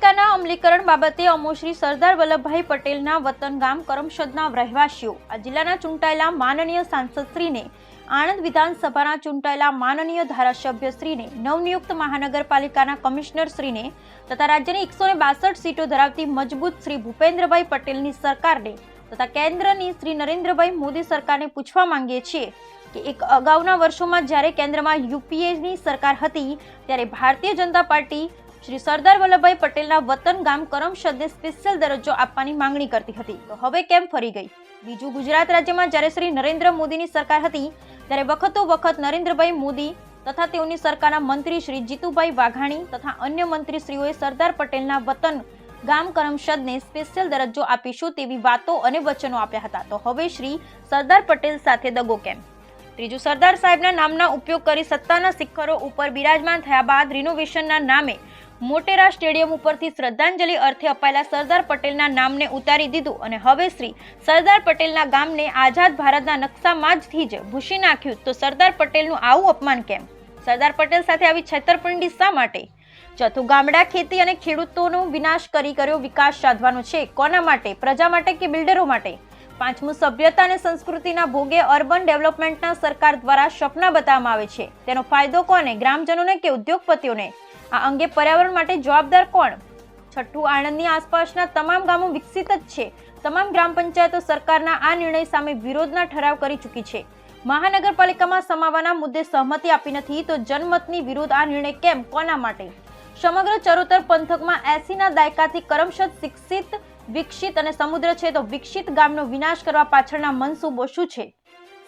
નગરપાલિકાના અમલીકરણ બાબતે અમોશ્રી સરદાર વલ્લભભાઈ પટેલના વતન ગામ કરમશદના રહેવાસીઓ. આ જિલ્લાના ચૂંટાયેલા માનનીય સાંસદશ્રીને આણંદ વિધાનસભાના ચૂંટાયેલા માનનીય ધારાસભ્યશ્રીને, નવનિયુક્ત મહાનગરપાલિકાના કમિશનરશ્રીને તથા રાજ્યની એકસો બાસઠ સીટો ધરાવતી મજબૂત શ્રી ભૂપેન્દ્રભાઈ પટેલની સરકારને તથા કેન્દ્રની શ્રી નરેન્દ્રભાઈ મોદી સરકારને પૂછવા માંગીએ છીએ કે એક અગાઉના વર્ષોમાં જ્યારે કેન્દ્રમાં યુપીએની સરકાર હતી, ત્યારે ભારતીય જનતા પાર્ટી શ્રી સરદાર વલ્લભભાઈ પટેલના વતન ગામ કરમસદને સ્પેશિયલ દરજ્જો આપવાની માંગણી કરતી હતી. તો હવે કેમ ફરી ગઈ? બીજું ગુજરાત રાજ્યમાં જ્યારે શ્રી નરેન્દ્ર મોદીની સરકાર હતી, ત્યારે વખતો વખત નરેન્દ્રભાઈ મોદી તથા તેઓની સરકારના મંત્રી શ્રી જીતુભાઈ વાઘાણી તથા અન્ય મંત્રીશ્રીઓએ સરદાર પટેલના વતન ગામ કરમસદને સ્પેશિયલ દરજ્જો આપીશું તેવી વાતો અને વચનો આપ્યા હતા. તો હવે શ્રી સરદાર પટેલ સાથે દગો કેમ? ત્રીજું, સરદાર સાહેબના નામના ઉપયોગ કરી સત્તાના શિખરો ઉપર બિરાજમાન થયા બાદ રિનોવેશનના નામે મોટેરા સ્ટેડિયમ ઉપરથી શ્રદ્ધાંજલિ અર્થે અપાયેલા સરદાર પટેલના નામને ઉતારી દીધું અને હવે શ્રી સરદાર પટેલના ગામને આઝાદ ભારતના નકશામાંથી જ ભૂસી નાખ્યું. તો સરદાર પટેલનું આવું અપમાન કેમ? સરદાર પટેલ સાથે આવી છેતરપિંડી શા માટે? ચોથું, ગામડા ખેતી અને ખેડૂતોનો વિનાશ કરી કર્યો વિકાસ સાધવાનો છે. કોના માટે? પ્રજા માટે કે બિલ્ડરો માટે? પાંચમું, સભ્યતા અને સંસ્કૃતિના ભોગે અર્બન ડેવલપમેન્ટના સરકાર દ્વારા સપના બતાવવામાં આવે છે. તેનો ફાયદો કોને? ગ્રામજનોને કે ઉદ્યોગપતિઓને? આ અંગે પર્યાવરણ માટે જવાબદાર કોણ? છઠ્ઠું, આણંદની આસપાસના તમામ ગામો વિકસિત જ છે. તમામ ગ્રામ પંચાયતો સરકારના આ નિર્ણય સામે વિરોધના ઠરાવ કરી ચૂકી છે. મહાનગરપાલિકામાં સમાવાના મુદ્દે સહમતિ આપી નથી તો જનમતની વિરુદ્ધ આ નિર્ણય કેમ? કોના માટે? સમગ્ર ચરોતર પંથકમાં એસીના દાયકાથી કરમશદ શિક્ષિત, વિકસિત અને સમુદ્ર છે તો વિકસિત ગામનો વિનાશ કરવા પાછળના મનસૂબો શું છે?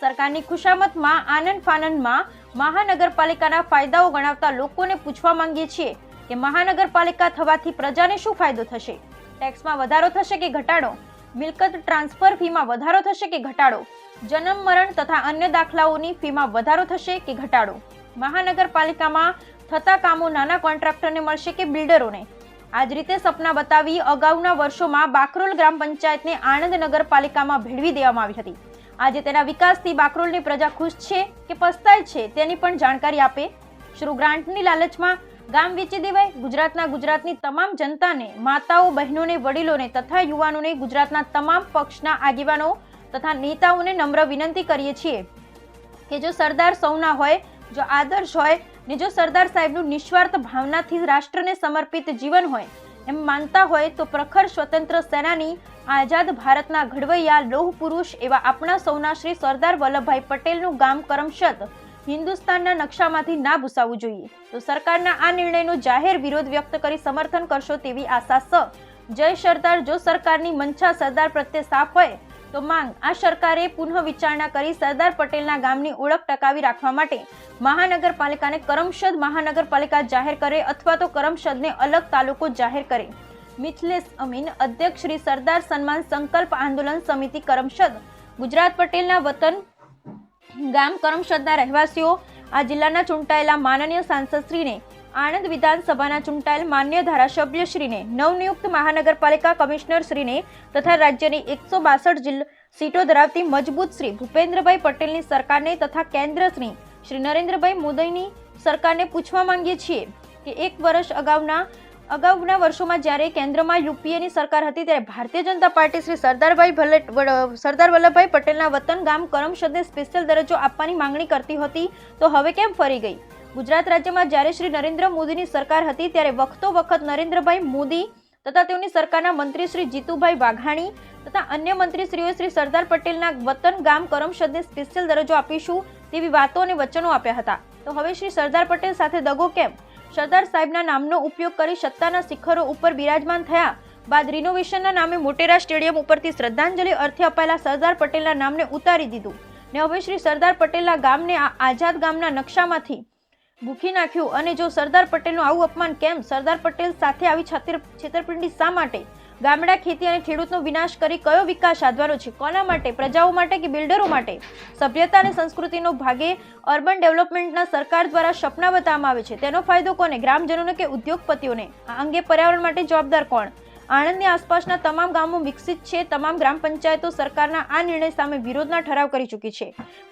સરકારની ખુશામતમાં આનંદ ફાનંદમાં મહાનગરપાલિકાના ફાયદાઓ ગણાવતા લોકોને પૂછવા માંગીએ છીએ કે મહાનગરપાલિકા થવાથી પ્રજાને શું ફાયદો થશે? ટેક્સમાં વધારો થશે કે ઘટાડો? મિલકત ટ્રાન્સફર ફીમાં વધારો થશે કે ઘટાડો? જન્મ, મરણ તથા અન્ય દાખલાઓની ફીમાં વધારો થશે કે ઘટાડો? મહાનગરપાલિકામાં થતા કામો નાના કોન્ટ્રાક્ટરને મળશે કે બિલ્ડરોને? આ જ રીતે સપના બતાવી અગાઉના વર્ષોમાં બાકરોલ ગ્રામ પંચાયતને આણંદ નગરપાલિકામાં ભેળવી દેવામાં આવી હતી. આજે તેના વિકાસથી બાકરોલની પ્રજા ખુશ છે કે પસ્તાય છે તેની પણ જાણકારી આપે. શ્રુ ગ્રાન્ટની લાલચમાં ગામ વેચી દેવાય. ગુજરાતના ગુજરાતની તમામ જનતાને, માતાઓ, બહેનોને, વડીલોને તથા યુવાનોને ગુજરાતના તમામ પક્ષના આગેવાનો તથા નેતાઓને નમ્ર વિનંતી કરીએ છીએ કે જો સરદાર સૌના હોય, જો આદર્શ હોય ને જો સરદાર સાહેબનું નિસ્વાર્થ ભાવનાથી રાષ્ટ્રને સમર્પિત જીવન હોય, એમ માનતા હોય તો પ્રખર સ્વતંત્ર સેનાની આઝાદ ભારતના ઘડવૈયા લોહ પુરુષ એવા આપણા સૌના શ્રી સરદાર વલ્લભભાઈ પટેલનું ગામ કરમસદ હિન્દુસ્તાનના નકશામાંથી ના ભૂસાવવું જોઈએ. તો સરકારના આ નિર્ણયનો જાહેર વિરોધ વ્યક્ત કરી સમર્થન કરશો તેવી આશા સ. જય સરદાર, જો સરકારની મંછા સરદાર પ્રત્યે સાફ હોય, તો માંગ આ સરકારે પુનઃ વિચારણા કરી સરદાર પટેલના ગામની ઓળખ ટકાવી રાખવા માટે મહાનગરપાલિકાને કરમશદ મહાનગરપાલિકા જાહેર કરે અથવા તો કરમશદને અલગ તાલુકો જાહેર કરે. મિથલેશ અમીન અધ્યક્ષ શ્રી સરદાર સન્માન સંકલ્પ આંદોલન સમિતિ કરમસદ ગુજરાત પટેલના વતન ગામ કરમસદના રહેવાસીઓ, આ જિલ્લાના ચૂંટાયેલા માનનીય સાંસદશ્રીને આણંદ વિધાનસભાના ચૂંટાયેલ માન્ય ધારાસભ્યશ્રીને નવનિયુક્ત મહાનગરપાલિકા કમિશનરશ્રીને તથા રાજ્યની એકસો બાસઠ જિલ્લા સીટો ધરાવતી મજબૂત શ્રી ભૂપેન્દ્રભાઈ પટેલની સરકારને તથા કેન્દ્ર શ્રી શ્રી નરેન્દ્રભાઈ મોદીની સરકારને પૂછવા માંગીએ છીએ કે એક વર્ષ અગાઉના અગાઉના વર્ષોમાં જ્યારે કેન્દ્રમાં યુપીએની સરકાર હતી ત્યારે ભારતીય જનતા પાર્ટી શ્રી સરદારભાઈ ભલે સરદાર વલ્લભભાઈ પટેલના વતન ગામ કરમસદને સ્પેશિયલ દરજ્જો આપવાની માંગણી કરતી હતી, તો હવે કેમ ફરી ગઈ? ગુજરાત રાજ્યમાં જ્યારે શ્રી નરેન્દ્ર મોદીની સરકાર હતી, ત્યારે વખતો વખત નરેન્દ્રભાઈ મોદી તથા તેઓની સરકારના મંત્રી શ્રી જીતુભાઈ વાઘાણી તથા અન્ય મંત્રીશ્રીઓએ શ્રી સરદાર પટેલના વતન ગામ કરમસદને સ્પેશિયલ દરજ્જો આપીશું તેવી વાતો અને વચનો આપ્યા હતા. તો હવે શ્રી સરદાર પટેલ સાથે દગો કેમ? સરદાર સાહેબના નામનો ઉપયોગ કરી સત્તાના શિખરો ઉપર બિરાજમાન થયા. બાદ રિનોવેશનના નામે મોટેરા સ્ટેડિયમ ઉપરથી શ્રદ્ધાંજલિ અર્થે અપાયેલા સરદાર પટેલના નામને ઉતારી દીધું ને હવે શ્રી સરદાર પટેલના ગામને આ આઝાદ ગામના નકશામાંથી ભૂખી નાખ્યું. અને જો સરદાર પટેલનું આવું અપમાન કેમ? સરદાર પટેલ સાથે આવી છેતર છેતરપિંડી શા માટે? ગામડા ખેતી અને ખેડૂતનો વિનાશ કરી કયો વિકાસ સાધવાનો છે? કોના માટે? પ્રજાઓ માટે કે બિલ્ડરો માટે? સભ્યતા અને સંસ્કૃતિનો ભાગે અર્બન ડેવલપમેન્ટના સરકાર દ્વારા સપના બતાવવામાં આવે છે. તેનો ફાયદો કોને? ગ્રામજનોને કે ઉદ્યોગપતિઓને? આ અંગે પર્યાવરણ માટે જવાબદાર કોણ? આણંદની આસપાસના તમામ ગામો વિકસિત છે. તમામ ગ્રામ પંચાયતો સરકારના આ નિર્ણય સામે વિરોધના ઠરાવ કરી ચૂકી છે.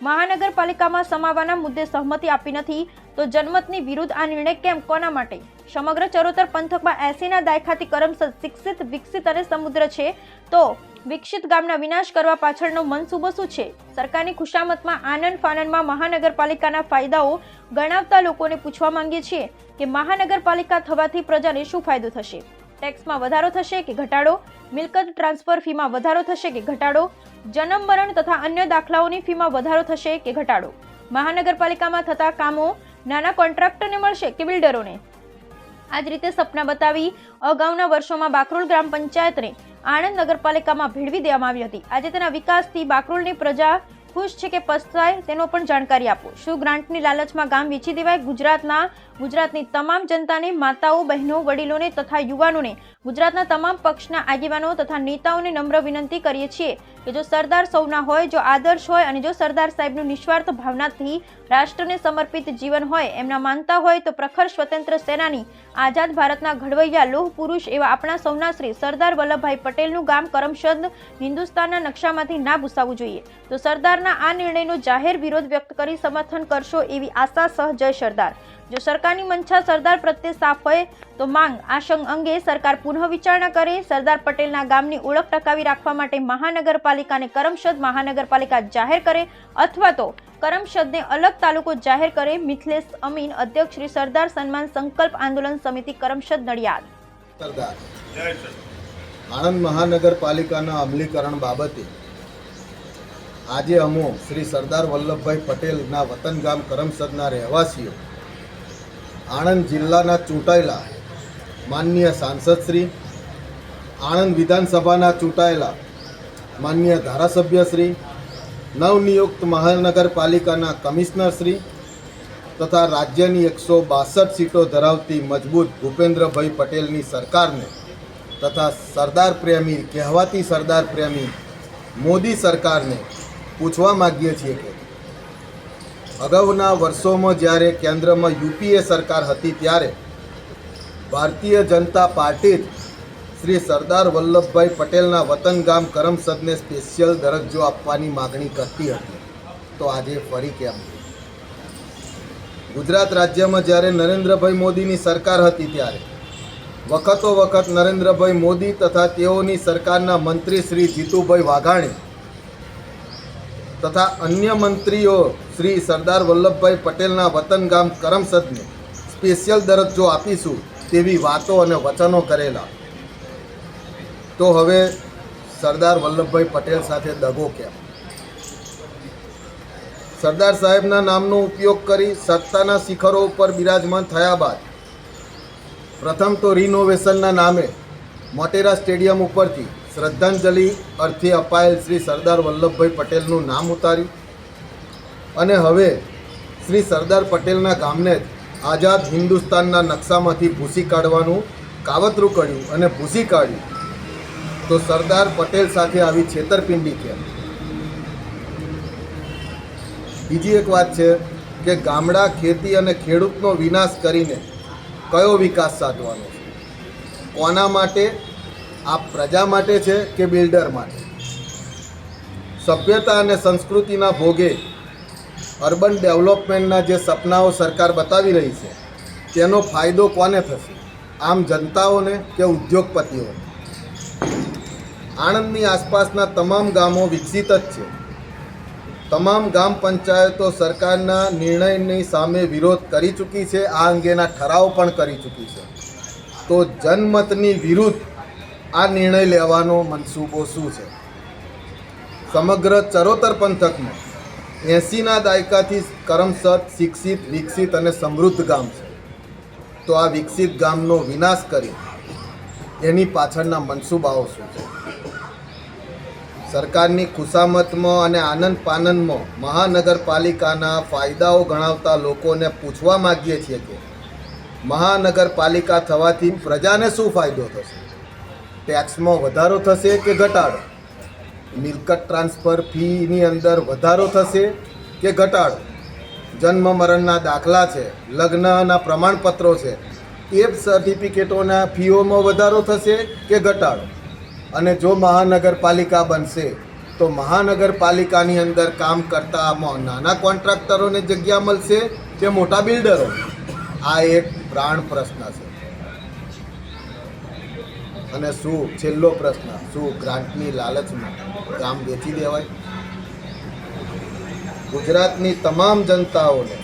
મહાનગરપાલિકામાં સમાવાના મુદ્દે સહમતિ આપી નથી તો જનમતની વિરુદ્ધ આ નિર્ણય કેમ? કોના માટે? સમગ્ર ચરોતર પંથકમાં એસીના દાયકાથી કરમસદ શિક્ષિત, વિકસિત અને સમુદ્ર છે. તો વિકસિત ગામના વિનાશ કરવા પાછળનો મનસૂબો શું છે. સરકારની ખુશામતમાં આનંદ ફાનંદમાં મહાનગરપાલિકાના ફાયદાઓ ગણાવતા લોકોને પૂછવા માંગીએ છીએ કે મહાનગરપાલિકા થવાથી પ્રજાને શું ફાયદો થશે? ટેક્સમાં વધારો થશે કે ઘટાડો? મિલકત ટ્રાન્સફર ફીમાં વધારો થશે કે ઘટાડો? જન્મ મરણ તથા અન્ય દાખલાઓની ફીમાં વધારો થશે કે ઘટાડો? મહાનગરપાલિકામાં થતા કામો, નાના કોન્ટ્રાક્ટરને મળશે કે બિલ્ડરોને? આ જ રીતે સપના બતાવી અગાઉના વર્ષોમાં બાકરોલ ગ્રામ પંચાયતને આણંદ નગરપાલિકામાં ભેળવી દેવામાં આવી હતી. આજે તેના વિકાસથી બાકરોલની પ્રજા ખુશ છે કે પસ્તાય તેનો પણ જાણકારી આપો. શું ગ્રાન્ટની લાલચમાં ગામ વેચી દેવાય? ગુજરાતના, ગુજરાતની તમામ જનતાને, માતાઓ, બહેનો, વડીલોને તથા યુવાનોને ગુજરાતના તમામ પક્ષના આગેવાનો તથા નેતાઓને નમ્ર વિનંતી કરીએ છીએ કે જો સરદાર સૌના હોય, જો આદર્શ હોય અને જો સરદાર સાહેબનું નિસ્વાર્થ ભાવનાથી રાષ્ટ્રને સમર્પિત જીવન હોય એમના માનતા હોય, તો પ્રખર સ્વતંત્ર સેનાની આઝાદ ભારતના ઘડવૈયા લોહ પુરુષ એવા આપણા સૌના શ્રી સરદાર વલ્લભભાઈ પટેલનું ગામ કરમશદ હિન્દુસ્તાનના નકશામાંથી ના ભૂસાવવું જોઈએ. તો સરદારના આ નિર્ણયનો જાહેર વિરોધ વ્યક્ત કરી સમર્થન કરશો એવી આશા સહ જય સરદાર. જો સરકારની મંશા સરદાર પ્રત્યે સાફ હોય તો માંગ આશંક અંગે સરકાર પુનઃ વિચારણા કરે. સરદાર પટેલના ગામની ઓળખ ટકાવી રાખવા માટે મહાનગરપાલિકાને કરમશદ મહાનગરપાલિકા જાહેર કરે અથવા તો કરમશદને અલગ તાલુકો જાહેર કરે. મિથલેશ અમીન અધ્યક્ષ શ્રી સરદાર સન્માન સંકલ્પ આંદોલન સમિતિ કરમશદ નડિયાદ. આણંદ મહાનગરપાલિકાના અમલીકરણ બાબતે આજે અમો શ્રી સરદાર વલ્લભભાઈ પટેલના વતન ગામ કરમસદના રહેવાસીઓ આણંદ જિલ્લાના ચૂંટાયેલા માનનીય સાંસદ શ્રી, આણંદ વિધાનસભાના ચૂંટાયેલા માનનીય ધારાસભ્ય શ્રી, નવનિયુક્ત મહાનગરપાલિકાના કમિશનરશ્રી તથા રાજ્યની એકસો બાસઠ સીટો ધરાવતી મજબૂત ભૂપેન્દ્રભાઈ પટેલની સરકારને તથા સરદાર પ્રેમી કહેવાતી સરદાર પ્રેમી મોદી સરકારને પૂછવા માગીએ છીએ કે અગાઉના વર્ષોમાં જ્યારે કેન્દ્રમાં યુપીએ સરકાર હતી ત્યારે ભારતીય જનતા પાર્ટી શ્રી સરદાર વલ્લભભાઈ પટેલના વતન ગામ કરમસદને સ્પેશિયલ દરજ્જો આપવાની માગણી કરતી હતી. તો આજે ફરી કેમ? ગુજરાત રાજ્યમાં જ્યારે નરેન્દ્રભાઈ મોદીની સરકાર હતી ત્યારે વખતો વખત નરેન્દ્રભાઈ મોદી તથા તેઓની સરકારના મંત્રી શ્રી જીતુભાઈ વાઘાણી તથા અન્ય મંત્રીઓ શ્રી સરદાર વલ્લભભાઈ પટેલના વતન ગામ કરમસદને સ્પેશિયલ દરજ્જો આપીશું તેવી વાતો અને વચનો કરેલા. તો હવે સરદાર વલ્લભભાઈ પટેલ સાથે દગો કેમ? સરદાર સાહેબના નામનો ઉપયોગ કરી સત્તાના શિખરો ઉપર બિરાજમાન થયા બાદ પ્રથમ તો રિનોવેશનના નામે મોટેરા સ્ટેડિયમ ઉપરથી શ્રદ્ધાંજલિ અર્થે અપાયેલ શ્રી સરદાર વલ્લભભાઈ પટેલનું નામ ઉતાર્યું. અને હવે શ્રી સરદાર પટેલના ગામને આઝાદ હિન્દુસ્તાનના નકશામાંથી ભૂસી કાઢવાનું કાવતરું કર્યું અને ભૂસી કાઢ્યું. તો સરદાર પટેલ સાથે આવી છેતરપિંડી કેમ? બીજી એક વાત છે કે ગામડા ખેતી અને ખેડૂતનો વિનાશ કરીને કયો વિકાસ સાધવાનો છે? કોના માટે આ પ્રજા માટે છે કે બિલ્ડર માટે? સભ્યતા અને સંસ્કૃતિના ભોગે અર્બન ડેવલપમેન્ટના જે સપનાઓ સરકાર બતાવી રહી છે, તેનો ફાયદો કોને થશે? આમ જનતાઓને કે ઉદ્યોગપતિઓને? આણંદની આસપાસના તમામ ગામો વિકસિત જ છે. તમામ ગ્રામ પંચાયતો સરકારના નિર્ણયની સામે વિરોધ કરી ચૂકી છે, આ અંગેના ઠરાવ પણ કરી ચૂકી છે. તો જનમતની વિરુદ્ધ આ નિર્ણય લેવાનો મનસૂબો શું છે? સમગ્ર ચરોતર પંથકમાં એંસીના દાયકાથી કરમસદ, શિક્ષિત, વિકસિત અને સમૃદ્ધ ગામ છે. તો આ વિકસિત ગામનો વિનાશ કરી એની પાછળના મનસૂબાઓ શું છે? સરકારની ખુશામતમાં અને આનંદ પાનંદમાં મહાનગરપાલિકાના ફાયદાઓ ગણાવતા લોકોને પૂછવા માગીએ છીએ કે મહાનગરપાલિકા થવાથી પ્રજાને શું ફાયદો થશે? ટેક્સમાં વધારો થશે કે ઘટાડો? મિલકત ટ્રાન્સફર ફીની અંદર વધારો થશે કે ઘટાડો? જન્મ મરણના દાખલા છે, લગ્નના પ્રમાણપત્રો છે, એ સર્ટિફિકેટોના ફીઓમાં વધારો થશે કે ઘટાડો? અને જો મહાનગરપાલિકા બનશે, તો મહાનગરપાલિકાની અંદર કામ કરતામાં નાના કોન્ટ્રાક્ટરોને જગ્યા મળશે કે મોટા બિલ્ડરો આ એક પ્રાણ પ્રશ્ન છે. અને શું? છેલ્લો પ્રશ્ન, શું ગ્રાન્ટની લાલચમાં ગામ વેચી દેવાય? ગુજરાતની તમામ જનતાઓને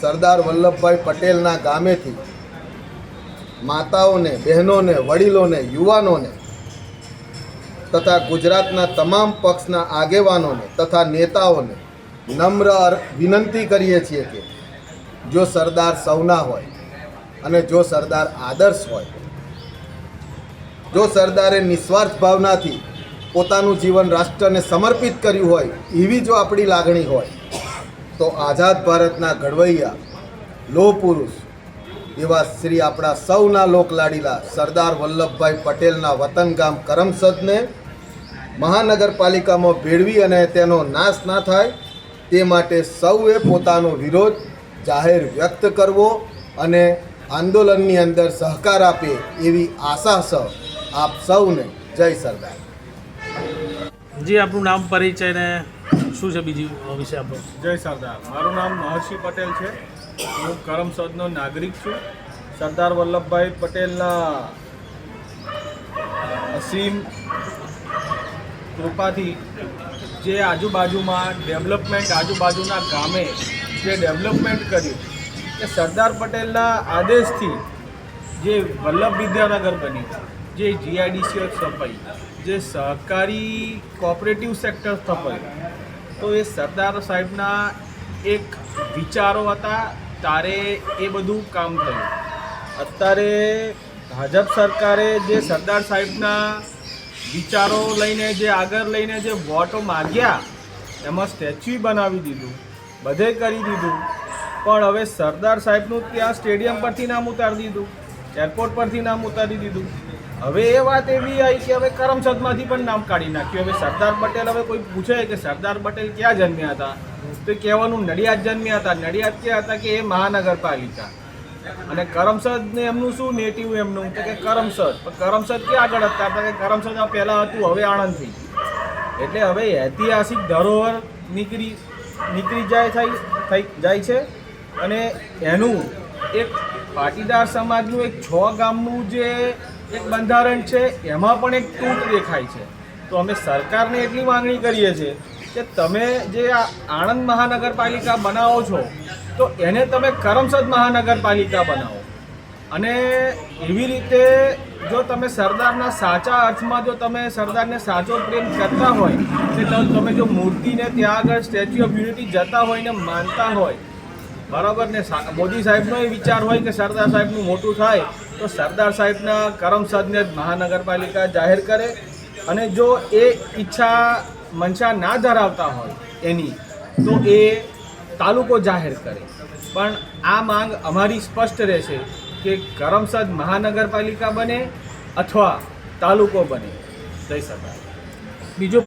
સરદાર વલ્લભભાઈ પટેલના ગામેથી માતાઓને, બહેનોને, વડીલોને, યુવાનોને તથા ગુજરાતના તમામ પક્ષના આગેવાનોને તથા નેતાઓને નમ્ર વિનંતી કરીએ છીએ કે જો સરદાર સૌના હોય અને જો સરદાર આદર્શ હોય જો સરદારે નિસ્વાર્થ ભાવનાથી પોતાનું જીવન રાષ્ટ્રને સમર્પિત કર્યું હોય, એવી જો આપણી લાગણી હોય, તો આઝાદ ભારતના ઘડવૈયા લોહ પુરુષ એવા શ્રી આપણા સૌના લોકલાડીલા સરદાર વલ્લભભાઈ પટેલના વતન ગામ કરમસદને મહાનગરપાલિકામાં ભેળવી અને તેનો નાશ ના થાય, તે માટે સૌએ પોતાનો વિરોધ જાહેર વ્યક્ત કરવો અને આંદોલનની અંદર સહકાર આપે એવી આશા સહ આપ સૌને જય સરદાર. જી આપણું નામ પરિચય ને શું છે બીજી વિશે આપણો? જય સરદાર. મારું નામ મહર્ષિ પટેલ છે. હું કરમસદનો નાગરિક છું. સરદાર વલ્લભભાઈ પટેલના અસીમ કૃપાથી જે આજુબાજુમાં ડેવલપમેન્ટ આજુબાજુના ગામે જે ડેવલપમેન્ટ કર્યું એ સરદાર પટેલના આદેશથી જે વલ્લભ વિદ્યાનગર બની જે જીઆઈડીસી સ્થપાઈ, જે સહકારી કોઓપરેટિવ સેક્ટર સ્થપાયું તો એ સરદાર સાહેબના એક વિચારો હતા, તારે એ બધું કામ થયું. અત્યારે ભાજપ સરકારે જે સરદાર સાહેબના વિચારો લઈને જે આગળ લઈને જે વોટો માગ્યા, એમાં સ્ટેચ્યુ બનાવી દીધું, બધે કરી દીધું. પણ હવે સરદાર સાહેબનું ત્યાં સ્ટેડિયમ પરથી નામ ઉતારી દીધું, એરપોર્ટ પરથી નામ ઉતારી દીધું. હવે એ વાત એવી આવી કે હવે કરમસદમાંથી પણ નામ કાઢી નાખ્યું. હવે સરદાર પટેલ હવે કોઈ પૂછે કે સરદાર પટેલ ક્યાં જન્મ્યા હતા? તો કહેવાનું નડિયાદ જન્મ્યા હતા. નડિયાદ ક્યાં હતા કે એ મહાનગરપાલિકા. અને કરમસદ ને એમનું શું નેટિવ એમનું? તો કે કરમસદ. પણ કરમસદ ક્યાં આગળ હતા? કે કરમસદ આ પહેલાં હતું, હવે આણંદ થઈ એટલે હવે ઐતિહાસિક ધરોહર નીકળી નીકળી જાય થઈ થઈ, જાય છે. અને એનું એક પાટીદાર સમાજનું એક છ ગામનું જે એક બંધારણ છે, એમાં પણ એક તૂટ દેખાય છે. તો અમે સરકારને એટલી માંગણી કરીએ છીએ કે તમે જે આ આણંદ મહાનગરપાલિકા બનાવો છો, તો એને તમે કરમસદ મહાનગરપાલિકા બનાવો. અને એવી રીતે જો તમે સરદારના સાચા અર્થમાં જો તમે સરદારને સાચો પ્રેમ કરતા હોય, કે તમે જો મૂર્તિને ત્યાં આગળ સ્ટેચ્યુ ઓફ યુનિટી જતા હોય ને માનતા હોય બરાબર ને મોદી સાહેબનો એ વિચાર હોય કે સરદાર સાહેબનું મોટું થાય, તો સરદાર સાહેબના કરમસદને મહાનગરપાલિકા જાહેર કરે. અને જો એ ઈચ્છા મંશા ના ધરાવતા હોય એની, તો એ તાલુકો જાહેર કરે. પણ આ માંગ અમારી સ્પષ્ટ રહેશે કે કરમસદ મહાનગરપાલિકા બને અથવા તાલુકો બને. જય શકાય બીજો